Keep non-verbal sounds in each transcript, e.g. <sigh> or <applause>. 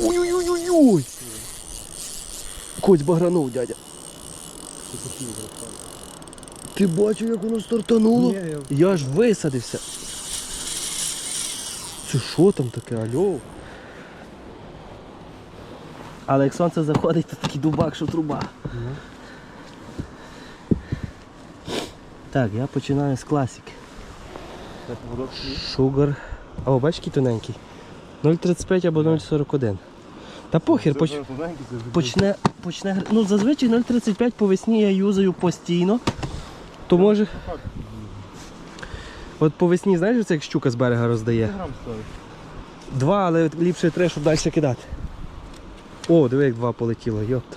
Ой-ой-ой-ой! Коць багранув, дядя. Ти бачив, як воно стартануло? Ні, Я ж висадився. Це що там таке, альо? Але як сонце заходить, то такий дубак, що труба. Так, я починаю з класики. Шугар. О, бачиш, який тоненький. 0,35 або 0,41. Та похер, поч... почне, почне. Ну, зазвичай 0,35 по весні я юзаю постійно. То може. От по весні, знаєш, це як щука з берега роздає? Два, але ліпше три, щоб далі кидати. О, диви, як два полетіло, йопта.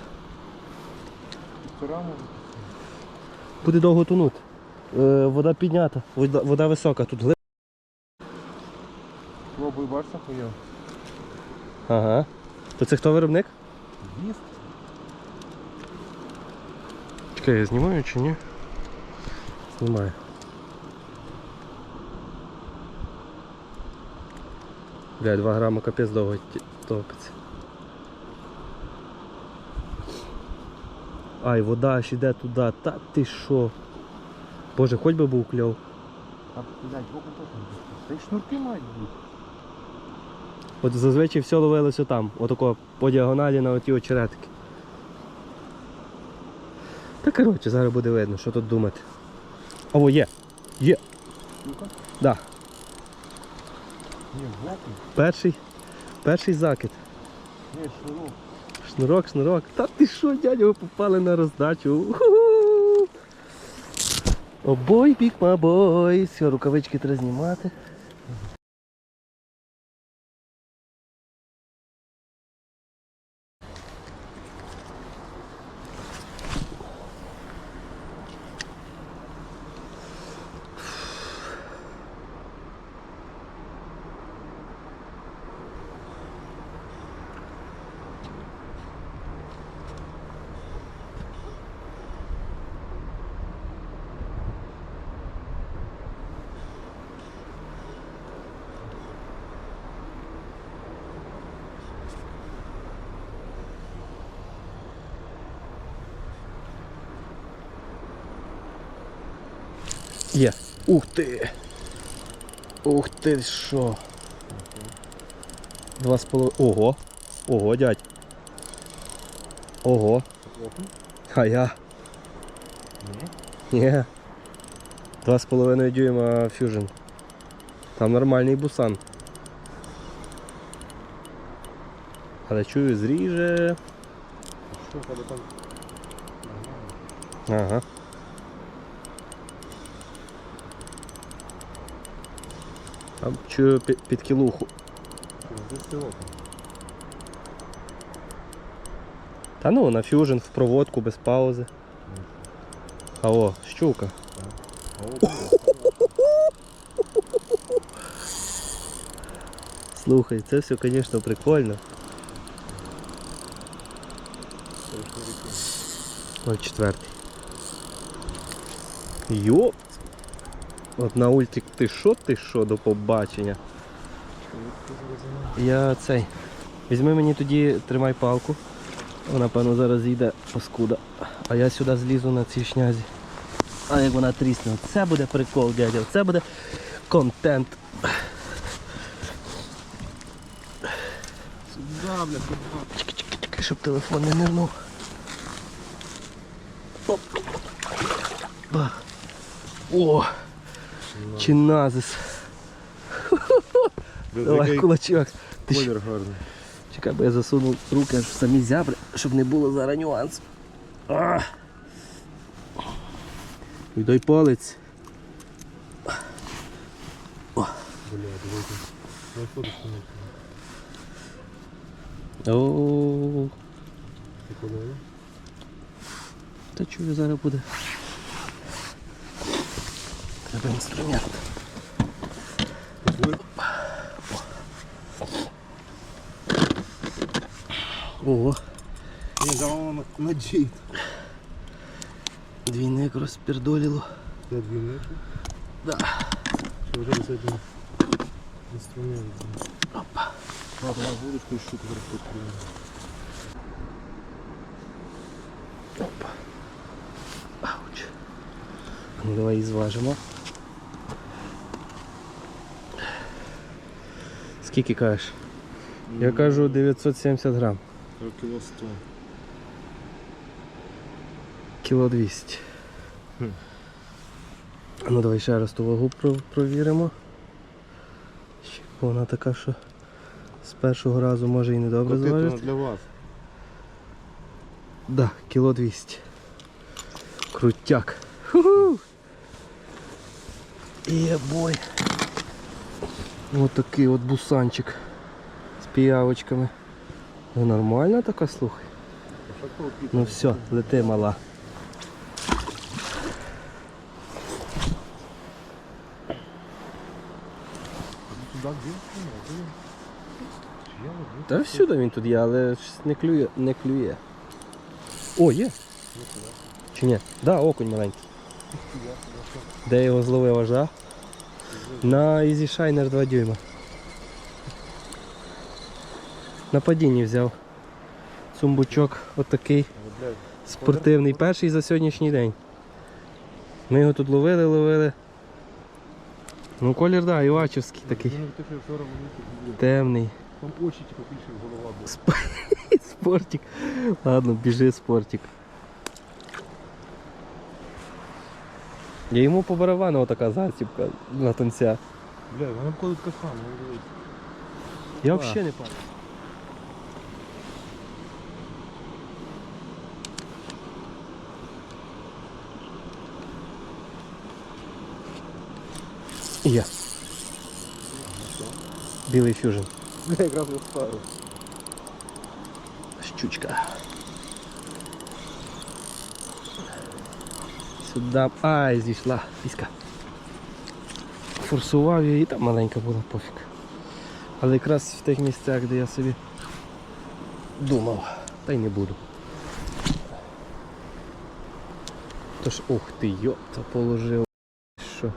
Буде довго тонути. Е, вода піднята, вода, вода висока, тут глиб. Пробуй бачиш, хуя. Ага. То це хто виробник? Їсть. Чекай, я знімаю чи ні? Знімаю. Бля, 2 грама капець довго топиться. Ай, вода аж іде туди, та ти що? Боже, хоч би був кльов. А, блядь, боку теж не. Та й шнурки мають бути. От зазвичай все ловилося там, отако по діагоналі на оті очеретки. Та коротше, зараз буде видно, що тут думати. О, є. Є. Щука? Да. Боку. Перший, перший закид. Ні, шнурок. Шнурок, шнурок. Та ти що, дядя, ви попали на роздачу. Обой, пік, мабой. Все, рукавички треба знімати. Є. Ух ти. Ух ти що. Два з половиною. Ого. Ого, дядь. Ого. А я. Ні. Ні. Два з половиною дюйма фюжн. Там нормальний бусан. Але чую, зріже. Ага. Там чую пі- під кілуху. Та ну, на фюжн в проводку без паузи. А о, щука. Слухай, це все, звісно, прикольно. Ой, четвертий. Йоп! От на ультик ти що, ти що до побачення. Я цей. Візьми мені тоді, тримай палку. Вона, певно, зараз йде паскуда. А я сюди злізу на цій шнязі. А як вона трісне, це буде прикол, дядя, це буде контент. Сюда, блядь, куда? Чекай, щоб телефон не нирнув. Оп. Ба. Чиназис. <laughs> Давай кулачок. Колір гарний. Чекай, бо я засунув руки аж в самі зябри, щоб не було зараз нюансів. А! Віддай палець. Бля, дивіться. Ну, О, та чую зараз буде. Треба інструмент. Позволь. Ого, Ні, давай на, на джейт. двійник розпердоліло. Де дві метри? Да. Що вже з цим інструментом. Опа. Ладно, на вудочку і щуку зараз покрию. Опа. Ауч. Ну, давай її зважимо. Скільки кажеш? Я кажу 970 грам. Кіло 100. Кіло 200. Хм. Ну давай ще раз ту вагу провіримо. Ще Вона така, що з першого разу може і не добре зважити. для вас. Да, кіло 200. Крутяк. Ху-ху. Є-бой. Ось такий от бусанчик з піявочками. Ну нормальна така, слухай. Ну все, лети мала. Та всюди він тут є, але не клює, не клює. О, є. Чи ні? Да, окунь маленький. Де його зловив аж, а? На Easy Shiner 2 дюйма. На падінні взяв. Цумбучок отакий спортивний, перший за сьогоднішній день. Ми його тут ловили, ловили. Ну колір, да, Івачівський такий. Темний. Там очі типу більше голова була. <laughs> Спортик. Ладно, біжи, спортик. Я йому по барабану отака застіпка на тонця. Бля, вона входить кахан, ну дивись. Я А. взагалі не пам'ятаю. Є. Білий фюжн. Бля, якраз стару. Щучка. Сюди. Ай, зійшла. піска. Форсував її, і там маленька була, пофіг. Але якраз в тих місцях, де я собі думав, та й не буду. Тож, ух ти, йопта, положив. Що?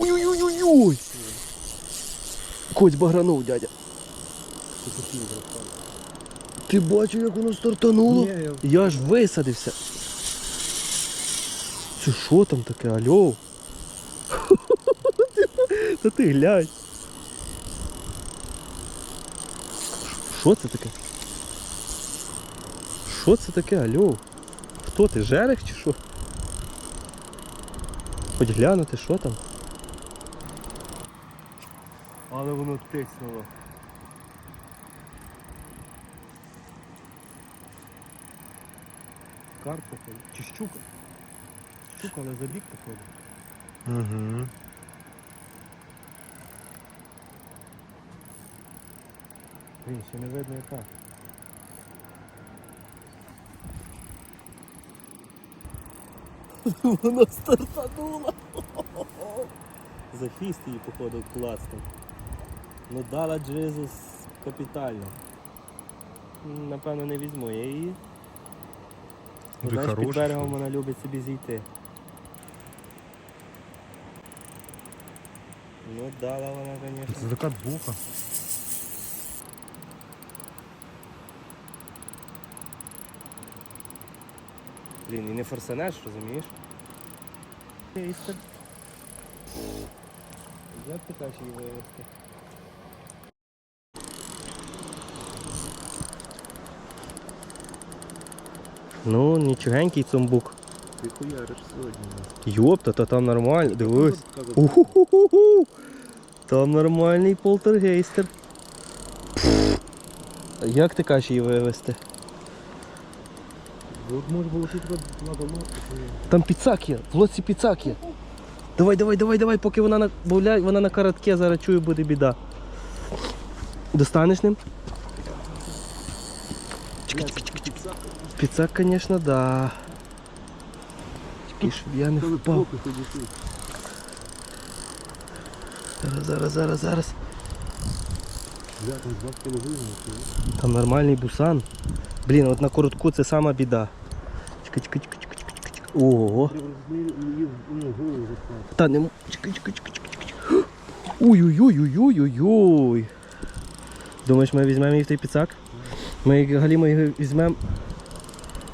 Ой-ой-ой-ой! Коць багранув, дядя. Ти бачив, як воно стартануло? Я ж висадився. Це що там таке, альо? <laughs> Та ти глянь. Що це таке? Що це таке, альо? Хто ти, жерех чи що? Хоч глянути, що там? Але воно тиснуло. Карп походу. Чи щука? Щука, але забіг походу. Угу. Блін, ще не видно яка. Воно стартануло. За хвіст її, походу, класно. Ну дала Джизус капітально. Напевно, не візьму я її. Ти знаєш, під берегом вона любить собі зійти. Ну, дала вона, звісно. Це така буха. Блін, і не форсанеш, розумієш? Істер. Як ти кажеш її вивезти? Ну, нічогенький цумбук. Ти хуяриш сьогодні. Йопта, та там нормально, дивись. Уху-ху-ху-ху! Там нормальний полтергейстер. Як ти кажеш її вивезти? От може було тут треба мати. Там піцак є, в лодці піцак є. Давай, давай, давай, давай, поки вона на бо, вона на коротке, зараз чую, буде біда. Достанеш ним? Чекай, чекай, чекай, чекай. Піцак, звісно, да. Чекай, щоб я не впав. Зараз, зараз, зараз, зараз. Там нормальний бусан. Блін, от на коротку це сама біда. Чекай, чекай, чекай, чекай, чекай, чекай. Ого. Її. Та не чекай, чекай, чекай, чекай, чекай. Ой-ой-ой-ой-ой-ой. Думаєш, ми візьмемо її в той піцак? Ми галімо його візьмемо.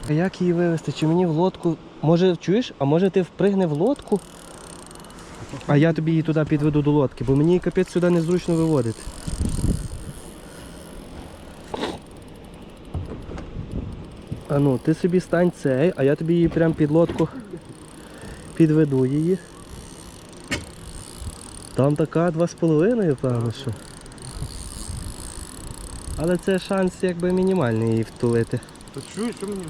А як її вивезти? Чи мені в лодку? Може чуєш? А може ти впригне в лодку? А я тобі її туди підведу до лодки, бо мені капець сюди незручно виводити. А ну, ти собі стань цей, а я тобі її прям під лодку підведу її. Там така два з половиною, певно, що. Але це шанс якби мінімальний її втулити. Та чуєш, що можна?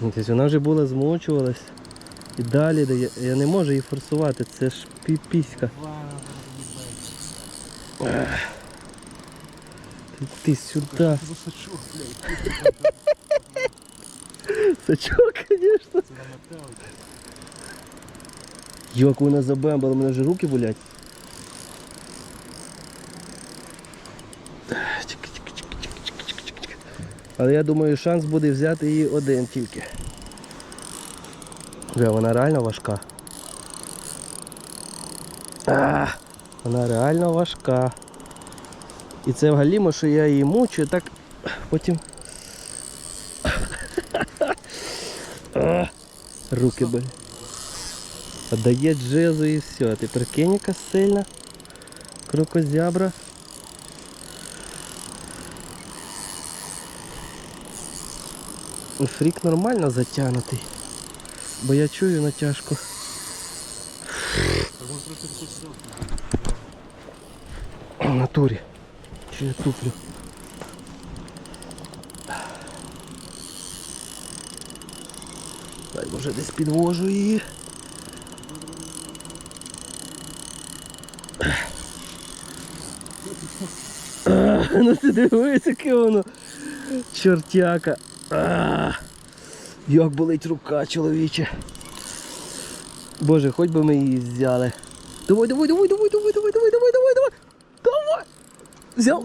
Тобто вона вже була змочувалась. І далі дає. Я не можу її форсувати, це ж піпіська. Кому? Ты сюда. Сачок, конечно. Йок, вона забембала, у мене же руки болять. Але я думаю, шанс буде взяти її один тільки. Бля, вона реально важка. А! Вона реально важка. І це вгалімо, що я її мучу, так потім. <laughs> Руки болять. Дає джезу і все. Ти прикинь, сильна крокозябра. Ну, Фрік нормально затягнутий. Бо я чую натяжку натурі. Чи я туплю? Дай може десь підвожу її. А, ну ти дивись, яке воно чортяка. А, як болить рука, чоловіче. Боже, хоч би ми її взяли. Давай, давай, давай, давай, давай, давай. Взяв.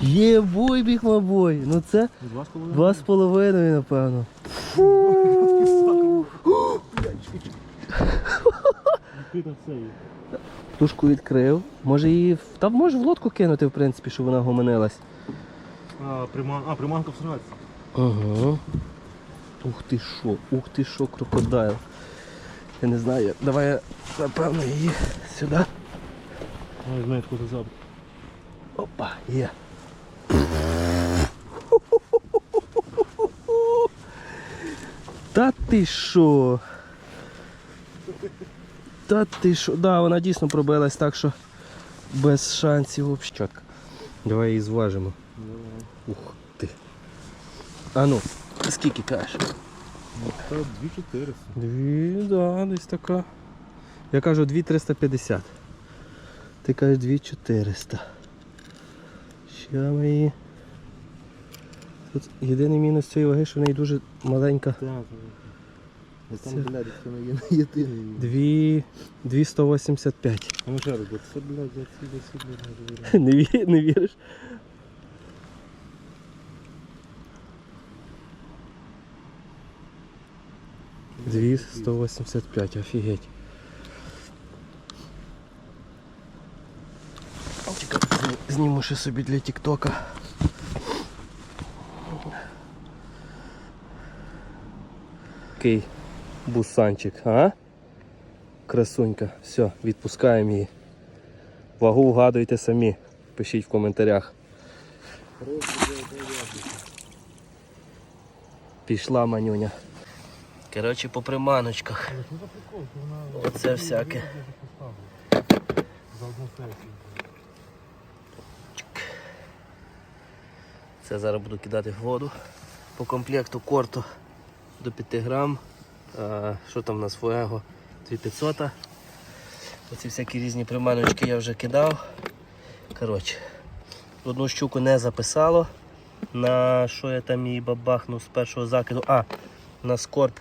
Є бой, біг мабой. Ну це Два з половиною. напевно. Тушку відкрив. Може її. Та може в лодку кинути, в принципі, щоб вона гомонилась. А, приман... а, приманка в сраці. Ага. Ух ти що, ух ти що, крокодайл. Я не знаю, давай я напевно її сюди. Ой, знаю, це забрав. Опа, є. Та ти що? Та ти що? Да, вона дійсно пробилась так, що без шансів взагалі. Давай її зважимо. Ух ти. А ну, скільки кажеш? Та 2400. Дві, да, десь така. Я кажу 2350. Ти кажеш 2400. Ще ми її. Тут єдиний мінус цієї ваги, що в неї дуже маленька. Так, Це- там, блядь, це не є єдиний. Дві... 285. А ну ще раз, бо це, блядь, за ці ці, блядь, не <laughs> Не, ві... не віриш? Дві 185, офігеть. Зніму ще собі для тіктока. Такий бусанчик, а? Красунька. Все, відпускаємо її. Вагу вгадуйте самі. Пишіть в коментарях. Пішла манюня. Коротше, по приманочках. Вона... Оце всяке. За одну сесію. Це зараз буду кидати в воду. По комплекту корту до 5 грам. А, що там у нас фуего? 2500. Оці всякі різні приманочки я вже кидав. Коротше, одну щуку не записало. На що я там її бабахнув з першого закиду? А, на скорб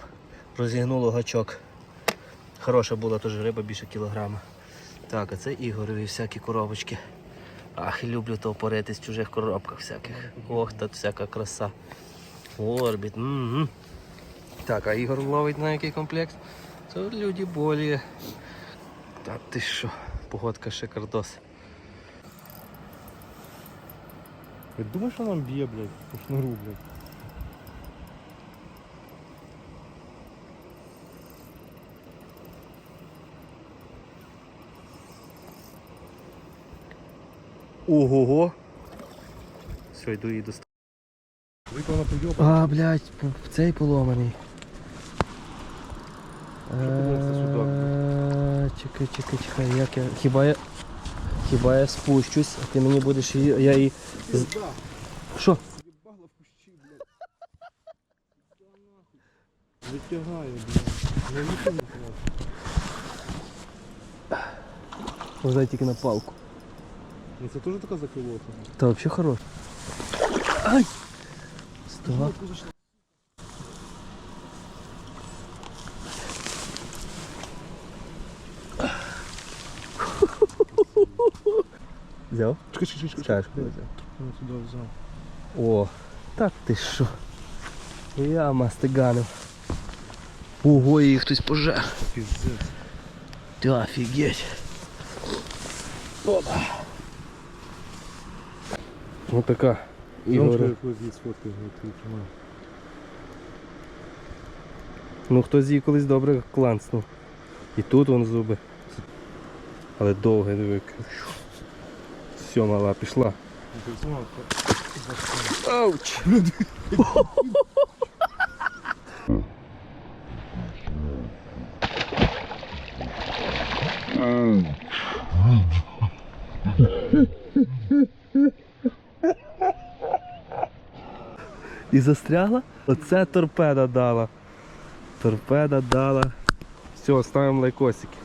розігнуло гачок. Хороша була теж риба більше кілограма. Так, а це Ігорові всякі коробочки. Ах, люблю то поритись в чужих коробках всяких. Ох, тут всяка краса. Орбіт. м Так, а Ігор ловить на який комплект? Це люди болі. Та ти що, погодка шикардос. Ти думаєш, що нам б'є, блядь, по шнуру, блядь? Ого-го. Все, йду її достану. А, блядь, цей поломаний. Е, Чекай, чекай, чекай, як я. Хіба я. Хіба я спущусь, а ти мені будеш її. Я її. Що? Єбала блядь. Витягає. Я нічого не знаю. Вважай тільки на палку. Ну це теж така заколота. Та взагалі хорош. Ай! Стоп. Взяв? Чекай, чекай, чекай. Скажеш, коли взяв. Я сюди взяв. О, так ти що? Я мастиганив. Ого, її хтось пожер. Піздець. Ти офігеть. Опа. Ну така. Тримаю. Ну хтось її колись добре кланцнув. І тут вон зуби. Але довге диви. Все, мала, пішла. Ну, ти <laughs> знав, то- Ауч! І застрягла? Оце торпеда дала. Торпеда дала. Все, ставимо лайкосики.